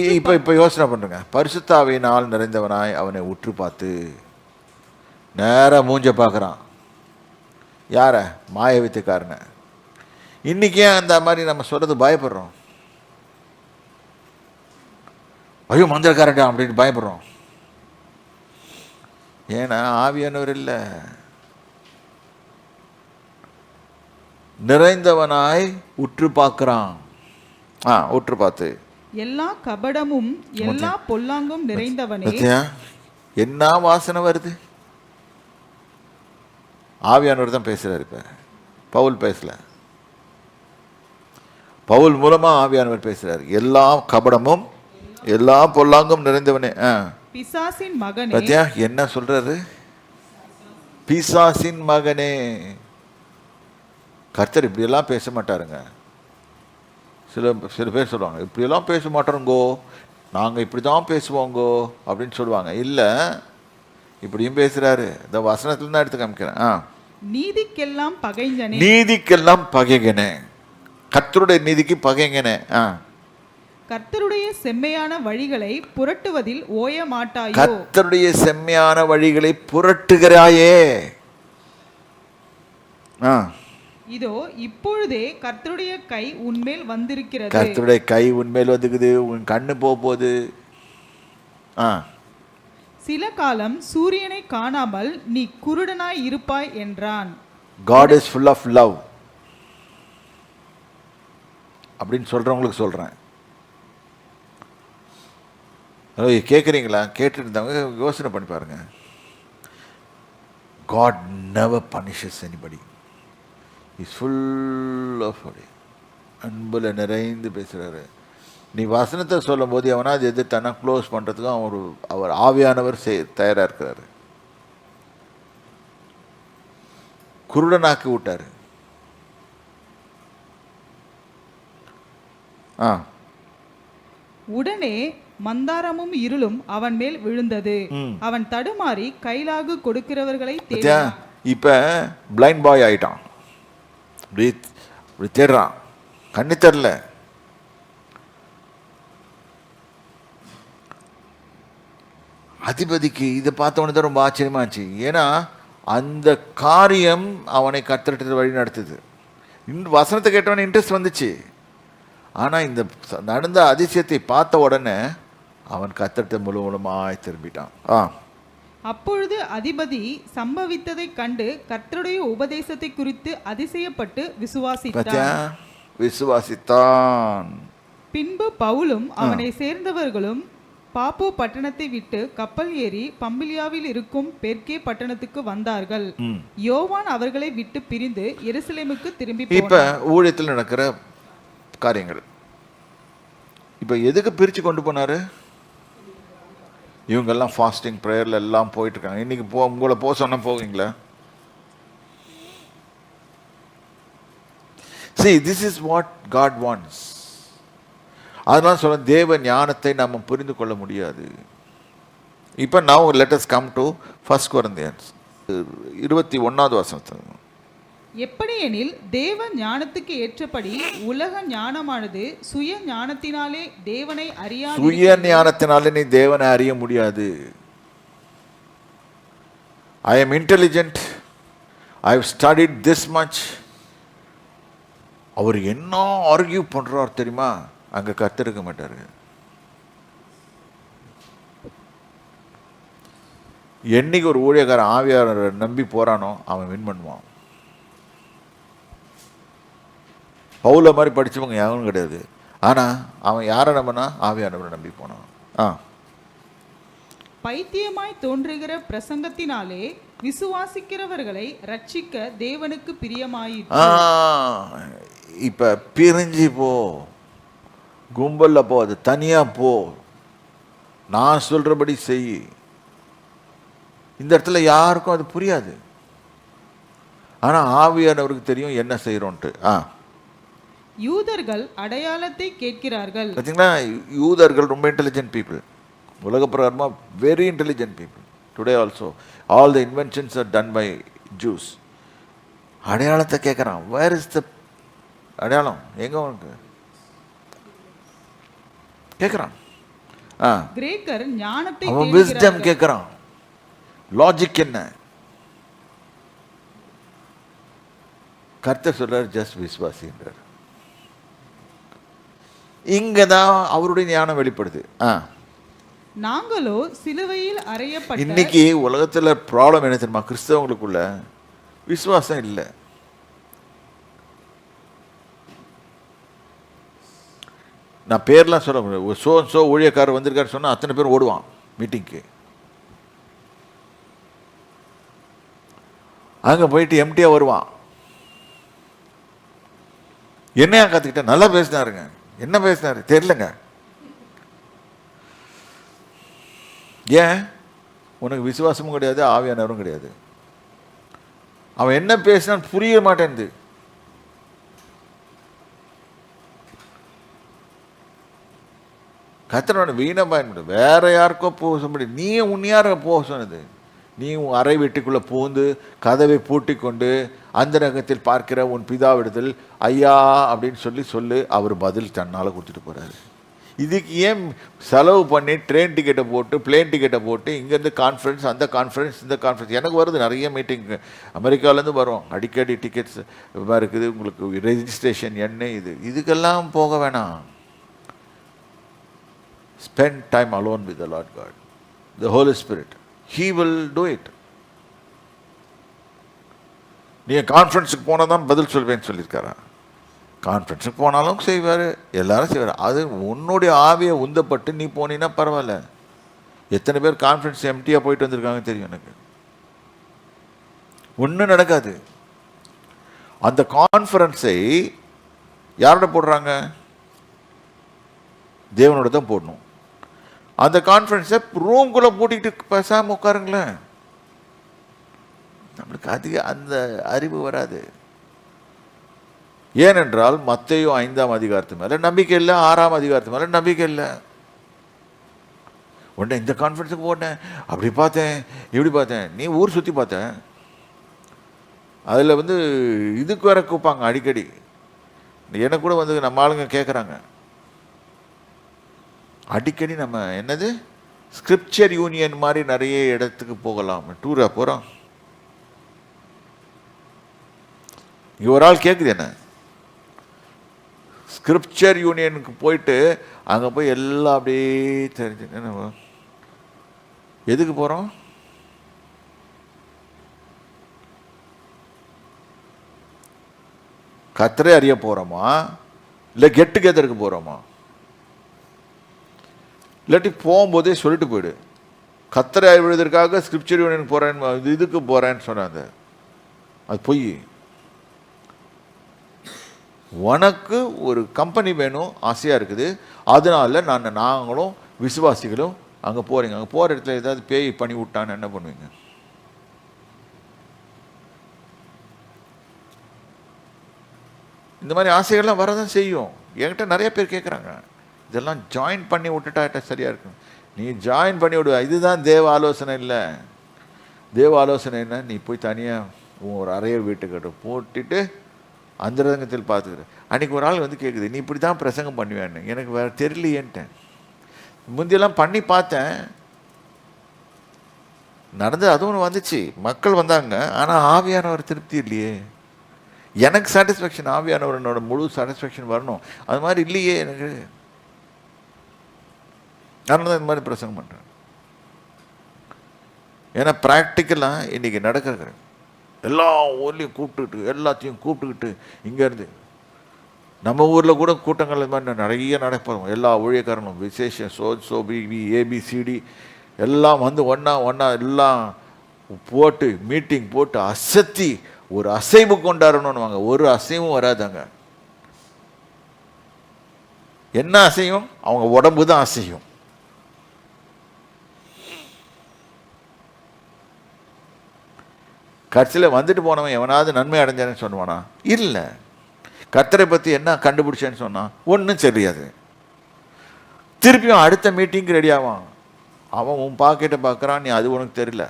இப்போ இப்போ யோசனை பண்ணுங்க. பரிசுத்தாவினால் நிறைந்தவனாய் அவனை உற்று பார்த்து நேரா மூஞ்ச பார்க்குறான் யார? மாய வித்துக்காரனை இன்னைக்கு ஏன் அந்த மாதிரி நம்ம சொல்றது பயப்படுறோம்? ஐயோ மந்திரக்காரன்டா அப்படின்னு பயப்படுறோம். ஏன்னா ஆவியானவர் இல்லை. நிறைந்தவனாய் உற்று பார்க்குறான் ஆ உற்று பார்த்து எல்லா கபடமும் எல்லா பொல்லாங்கும் நிறைந்தவனே. என்ன வாசனை வருது? ஆவியானவர் தான் பேசுறாரு இப்ப. பவுல் பேசல. பவுல் மூலமா ஆவியானவர் பேசுறாரு. எல்லா கபடமும் எல்லா பொல்லாங்கும் நிறைந்தவனே. ஆ. பிசாசின் மகனே. பத்தியா? என்ன சொல்றாரு? பிசாசின் மகனே. கர்த்தர் இப்படியெல்லாம் பேச மாட்டாருங்க. சில சில பேர் சொல்லுவாங்க இப்படியெல்லாம் பேச மாட்டோங்கோ நாங்கள் இப்படி தான் பேசுவோங்கோ அப்படின்னு சொல்லுவாங்க. இல்லை இப்படியும் பேசுகிறாரு இந்த வசனத்துல தான் எடுத்து காமிக்கிறேன். ஆ. நீதிக்கெல்லாம் பகைஞனே. நீதிக்கெல்லாம் பகைங்கனே கர்த்தருடைய நீதிக்கு பகைங்கனே ஆ. கர்த்தருடைய செம்மையான வழிகளை புரட்டுவதில் ஓய மாட்டாயோ கர்த்தருடைய செம்மையான வழிகளை புரட்டுகிறாயே. ஆ. இதோ இப்பொழுதே கர்த்தருடைய கை உன்மேல் வந்திருக்கிறது. கர்த்தருடைய கை உன்மேல் வந்துக்குது உன் கண்ணு போக போகுது ஆ. சில காலம் சூரியனை காணாமல் நீ குருடனாய் இருப்பாய் என்றான். God is full of love அப்படின்னு சொல்கிறவங்களுக்கு சொல்கிறேன் ஹலோ கேட்குறீங்களா கேட்டுட்டு இருந்தவங்க யோசனை பண்ணி பாருங்க. God never punishes anybody is full of அன்புல நிறைந்து பேசுகிறாரு நீ வசனத்தை சொல்லும் போது எவனா அது எதிர்த்தானா க்ளோஸ் பண்ணுறதுக்கும் அவர் அவர் ஆவியானவர் செய் தயாராக இருக்கிறாரு. குருடனாக்கி விட்டாரு. ஆ. உடனே மந்தாரமும் இருளும் அவன் மேல் விழுந்தது. அவன் தடுமாறி கைலாகு கொடுக்கிறவர்களை இப்போ பிளைண்ட் பாய் ஆயிட்டான். இப்படி இப்படி தேடுறான். கண்ணு தெரில அதிபதிக்கு இதை பார்த்தவனே தான் ரொம்ப ஆச்சரியமாச்சு ஏன்னா அந்த காரியம் அவனை கத்திரட்டு வழி நடத்துது. இன் வசனத்தை கேட்டவனே இன்ட்ரெஸ்ட் வந்துச்சு. ஆனால் இந்த நடந்த அதிசயத்தை பார்த்த உடனே அவன் கத்திரத்தை முழுவதுமாய் திரும்பிட்டான். ஆ. அப்பொழுது அதிபதி சம்பவித்ததைக் கண்டு கர்த்தருடைய உபதேசத்தை குறித்து அதிசயப்பட்டு விசுவாசித்தான். விசுவாசித்தான். பின்பு பவுலும் அவனை சேர்ந்தவர்களும் பாப்போ பட்டணத்தை விட்டு கப்பல் ஏறி பம்பிலியாவில் இருக்கும் பெர்கே பட்டணத்துக்கு வந்தார்கள். யோவான் அவர்களை விட்டு பிரிந்து எருசலேமுக்கு திரும்பி இப்ப ஊழியத்தில் நடக்கிற காரியங்கள். இப்ப எதுக்கு பிரிச்சு கொண்டு போனாரு? இவங்கெல்லாம் ஃபாஸ்டிங் ப்ரேயர்ல எல்லாம் போயிட்டு இருக்காங்க இன்னைக்கு போ உங்களை போக சொன்ன போவீங்களா? See this is what God wants அதெல்லாம் சொல்ல தேவ ஞானத்தை நாம் புரிந்து கொள்ள முடியாது. இப்போ நான் let's come to first Corinthians இருபத்தி ஒன்றாவது வசனத்தை எப்படியெனில் தேவ ஞானத்துக்கு ஏற்றபடி உலக ஞானமானது சுய ஞானத்தினாலே தேவனை அறிய சுய ஞானத்தினாலே நீ தேவனை அறிய முடியாது. I am intelligent I have studied this much அவர் என்ன ஆர்கியூ பண்றார் தெரியுமா? அங்க கத்திருக்க மாட்டாரு. என்னைக்கு ஒரு ஊழியக்காரன் ஆவியாளரை நம்பி போறானோ அவன் வின் பண்ணுவான். பவுல மாதிரி படிச்சவங்க யாரும் கிடையாது. ஆனா அவன் யாரை நம்பினா? ஆவியானவரை நம்பி போனான். ஆ. பைத்தியமாய் தோன்றுகிற பிரசங்கத்தினாலே விசுவாசிக்கிறவர்களை ரட்சிக்க தேவனுக்கு பிரியமாயிற்று. ஆ. இப்ப பிரிஞ்சு போ. கும்பல்ல போ. அது தனியா போ. நான் சொல்றபடி செய். இந்த இடத்துல யாருக்கும் அது புரியாது. ஆனா ஆவியானவருக்கு தெரியும் என்ன செய்யறோன்ட்டு ஆ. யூதர்கள் அடையாளத்தை கேட்கிறார்கள். பார்த்தீங்களா யூதர்கள் ரொம்ப இன்டெலிஜென்ட் பீப்புள் உலக பிரகாரமாக very intelligent people today also all the inventions are done by Jews அடையாளத்தை கேட்குறான். வேர் இஸ் த அடையாளம்? எங்கே உனக்கு? கேட்குறான். ஆ. கிரேக்கர் ஞானத்தை அவன். விஸ்டம் கேட்குறான். லாஜிக் என்ன? கர்த்தர் சொல்றார் ஜஸ்ட் விஸ்வாசின்றார் இங்க தான் அவருடைய ஞானம் வெளிப்படுது. ஆ. நாங்களோ சிலுவையில் அறையப்பட்ட இன்னைக்கு உலகத்துல ப்ராப்ளம் என்ன தெரியுமா? கிறிஸ்தவங்களுக்குள்ள விசுவாசம் இல்லை. நான் பேர்லாம் சொல்ல முடியாது. ஒரு சோ சோ ஊழியக்காரர் வந்திருக்காரு சொன்னா அத்தனை பேர் ஓடுவான் மீட்டிங்க்கு. அங்க போயிட்டு எம்டியா வருவான். என்னையா கத்துக்கிட்ட? நல்லா பேசினாருங்க என்ன பேசினாரு? தெரியலங்க ஏன்? உனக்கு விசுவாசமும் கிடையாது ஆவியானவரும் கிடையாது. அவன் என்ன பேசினான்னு புரிய மாட்டேன்து கத்தனோட வீணை பயன்படு வேற யாருக்கோ போக சொல்ல நீ உன் போக சொன்னது? நீ உன் அறை வீட்டுக்குள்ளே பூந்து கதவை பூட்டி கொண்டு அந்த ரகத்தில் பார்க்கிற உன் பிதாவிடத்தில் ஐயா அப்படின்னு சொல்லி சொல்லு அவர் பதில் தன்னால் கொடுத்துட்டு போகிறாரு இதுக்கு ஏன் செலவு பண்ணி ட்ரெயின் டிக்கெட்டை போட்டு பிளேன் டிக்கெட்டை போட்டு இங்கேருந்து கான்ஃபரன்ஸ் அந்த கான்ஃபரன்ஸ் இந்த கான்ஃபரன்ஸ் எனக்கு வருது நிறைய மீட்டிங் அமெரிக்காலேருந்து வரும். அடிக்கடி டிக்கெட்ஸ் இருக்குது. உங்களுக்கு ரெஜிஸ்ட்ரேஷன் என்ன இது. இதுக்கெல்லாம் போக வேணாம். Spend time alone with Lord God the Holy Spirit he will do it நீ நீங்கள் கான்ஃபரன்ஸுக்கு போனால் தான் பதில் சொல்வேன்னு சொல்லியிருக்காரா? கான்ஃபரன்ஸுக்கு போனாலும் செய்வார் எல்லாரும் செய்வார். அது உன்னுடைய ஆவியை உந்தப்பட்டு நீ போனீன்னா பரவாயில்ல. எத்தனை பேர் கான்ஃபரன்ஸ் எம்டியாக போயிட்டு வந்திருக்காங்க தெரியும் எனக்கு. ஒன்றும் நடக்காது. அந்த கான்ஃபரன்ஸை யாரோட போடுறாங்க? தேவனோட தான் போடணும். அந்த கான்ஃபரன்ஸை ரூம்குள்ளே பூட்டிக்கிட்டு பேசாமல் உட்காருங்களேன். நம்மளுக்கு அதிக அந்த அறிவு வராது. ஏனென்றால் மத்தையும் ஐந்தாம் அதிகாரத்து மேலே நம்பிக்கை இல்லை ஆறாம் அதிகாரத்து மேலே நம்பிக்கை இல்லை. உடனே இந்த கான்ஃபரன்ஸுக்கு போனேன். அப்படி பார்த்தேன் இப்படி பார்த்தேன். நீ ஊர் சுற்றி பார்த்தேன். அதில் வந்து இதுக்கு வேற கூப்பாங்க அடிக்கடி. எனக்கு கூட வந்து நம்ம ஆளுங்க கேட்குறாங்க அடிக்கடி நம்ம என்னது? ஸ்கிரிப்சர் யூனியன் மாதிரி நிறைய இடத்துக்கு போகலாம். டூரா போகிறோம் இங்கே ஒரு ஆள் கேட்குது என்ன? ஸ்கிரிப்சர் யூனியனுக்கு போயிட்டு அங்கே போய் எல்லாம் அப்படியே தெரிஞ்சு என்ன எதுக்கு போகிறோம் கத்தரை அறிய போகிறோமா இல்லை கெட் டுகெதருக்கு போகிறோமா இல்லாட்டி போகும்போதே சொல்லிட்டு போயிடு. கத்தரை எழுதுறதுக்காக ஸ்கிரிப்சர் யூனியன் போகிறேன்னு இது இதுக்கு போகிறேன்னு சொன்னாங்க. அது பொய். உனக்கு ஒரு கம்பெனி வேணும் ஆசையாக இருக்குது. அதனால நான் நாங்களும் விசுவாசிகளும் அங்கே போகிறீங்க அங்கே போகிற இடத்துல ஏதாவது பேய் பண்ணி விட்டான்னு என்ன பண்ணுவீங்க? இந்த மாதிரி ஆசைகள்லாம் வரதான் செய்யும். என்கிட்ட நிறைய பேர் கேட்குறாங்க இதெல்லாம் ஜாயின் பண்ணி விட்டுட்டா சரியாக இருக்கும்? நீ ஜாயின் பண்ணி விடுவ இதுதான் தேவ ஆலோசனை இல்லை. தேவ ஆலோசனை என்ன? நீ போய் தனியாக ஒரு அறைய வீட்டுக்கிட்ட போட்டுட்டு அந்தரங்கத்தில் பார்த்துக்கிற. அன்றைக்கி ஒரு ஆள் வந்து கேட்குது நீ இப்படி தான் பிரசங்கம் பண்ணுவேன்னு எனக்கு வேறு தெரியலையேன்ட்டேன். முந்தியெல்லாம் பண்ணி பார்த்தேன். நடந்து அதுவும் வந்துச்சு. மக்கள் வந்தாங்க ஆனால் ஆவியானவர் திருப்தி இல்லையே. எனக்கு சாட்டிஸ்ஃபேக்ஷன் ஆவியானவரனோட முழு சாட்டிஸ்ஃபேக்ஷன் வரணும். அது மாதிரி இல்லையே எனக்கு. அதனால தான் இந்த மாதிரி பிரசங்கம் பண்ணுறேன் ஏன்னா ப்ராக்டிக்கலாக இன்றைக்கி நடக்கிறது. எல்லா ஊர்லேயும் கூப்பிட்டுக்கிட்டு எல்லாத்தையும் கூப்பிட்டுக்கிட்டு இங்கேருந்து நம்ம ஊரில் கூட கூட்டங்கள் இது மாதிரி நிறைய நடப்போம் எல்லா ஊழியக்காரங்களும் விசேஷம் சோ சோ பிபி ஏபிசிடி எல்லாம் வந்து ஒன்றா ஒன்றா எல்லாம் போட்டு மீட்டிங் போட்டு அசத்தி ஒரு அசைவு கொண்டாடணும்னுவாங்க. ஒரு அசைவும் வராதாங்க. என்ன அசையும்? அவங்க உடம்பு தான் அசையும். கட்சியில் வந்துட்டு போனவன் எவனாவது நன்மை அடைஞ்சான்னு சொல்லுவானா? இல்லை. கர்த்தரை பற்றி என்ன கண்டுபிடிச்சேன்னு சொன்னான் ஒன்றும் தெரியாது. திருப்பியும் அடுத்த மீட்டிங்க்கு ரெடி ஆவான். அவன் உன் பாக்கெட்டை பார்க்குறான் நீ அது உனக்கு தெரியல.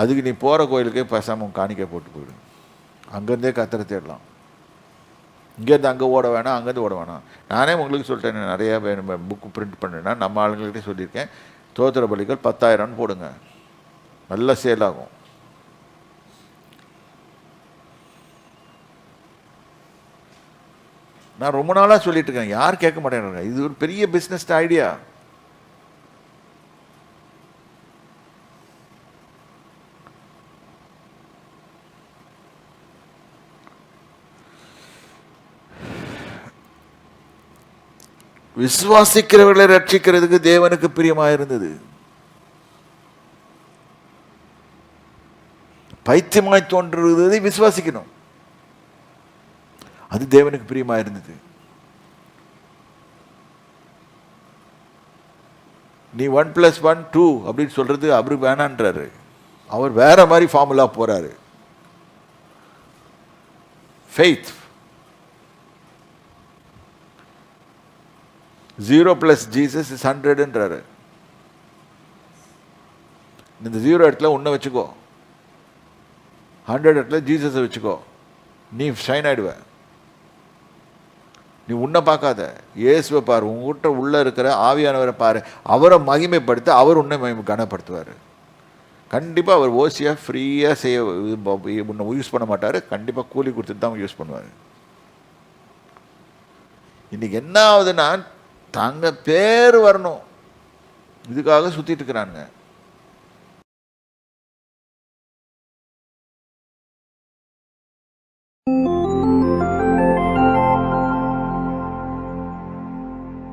அதுக்கு நீ போகிற கோயிலுக்கே பேசாமல் உன் காணிக்கை போட்டு போயிடு. அங்கேருந்தே கத்தரை தேடலாம். இங்கேருந்து அங்கே ஓட வேணாம் அங்கேருந்து ஓட வேணாம். நானே உங்களுக்கு சொல்லிட்டேன் நிறையா புக்கு பிரிண்ட் பண்ணுறேன்னா நம்ம ஆளுங்கள்கிட்ட சொல்லியிருக்கேன். தோத்திர பலிகள் பத்தாயிரம்னு போடுங்க. நல்ல சேல் ஆகும் நான் ரொம்ப நாளாக சொல்லிட்டு இருக்கேன். யார் கேட்க மாட்டேங்கிறாங்க? இது ஒரு பெரிய பிஸ்னஸ் ஐடியா விசுவாசிக்கிறவர்களை ரட்சிக்கிறதுக்கு தேவனுக்கு பிரியமாக இருந்தது பைத்தியமாய் தோன்றுவதை விசுவாசிக்கணும். அது தேவனுக்கு பிரியமாக இருந்தது. நீ ஒன் பிளஸ் ஒன் டூ அப்படின்னு சொல்றது அவரு வேணான்றாரு. அவர் வேற மாதிரி ஃபார்முலா போறாரு. Faith zero plus Jesus is ஹண்ட்ரட்ன்றாரு இந்த ஜீரோ இடத்துல ஒன்று வச்சுக்கோ. ஹண்ட்ரட் இடத்துல ஜீசஸை வச்சுக்கோ. நீ ஷைன் ஆயிடுவ. நீ உன்னை பார்க்காத. இயேசுவை பாரு. உங்ககிட்ட உள்ளே இருக்கிற ஆவியானவரை பாரு. அவரை மகிமைப்படுத்த அவர் உன்னை மகிமை கனப்படுத்துவார். கண்டிப்பாக அவர் ஓசியாக ஃப்ரீயாக செய்ய இது உன்னை யூஸ் பண்ண மாட்டார். கண்டிப்பாக கூலி கொடுத்துட்டு தான் யூஸ் பண்ணுவார். இன்னைக்கு என்ன ஆகுதுன்னா தங்க பேர் வரணும். இதுக்காக சுற்றிட்டு இருக்கிறானுங்க.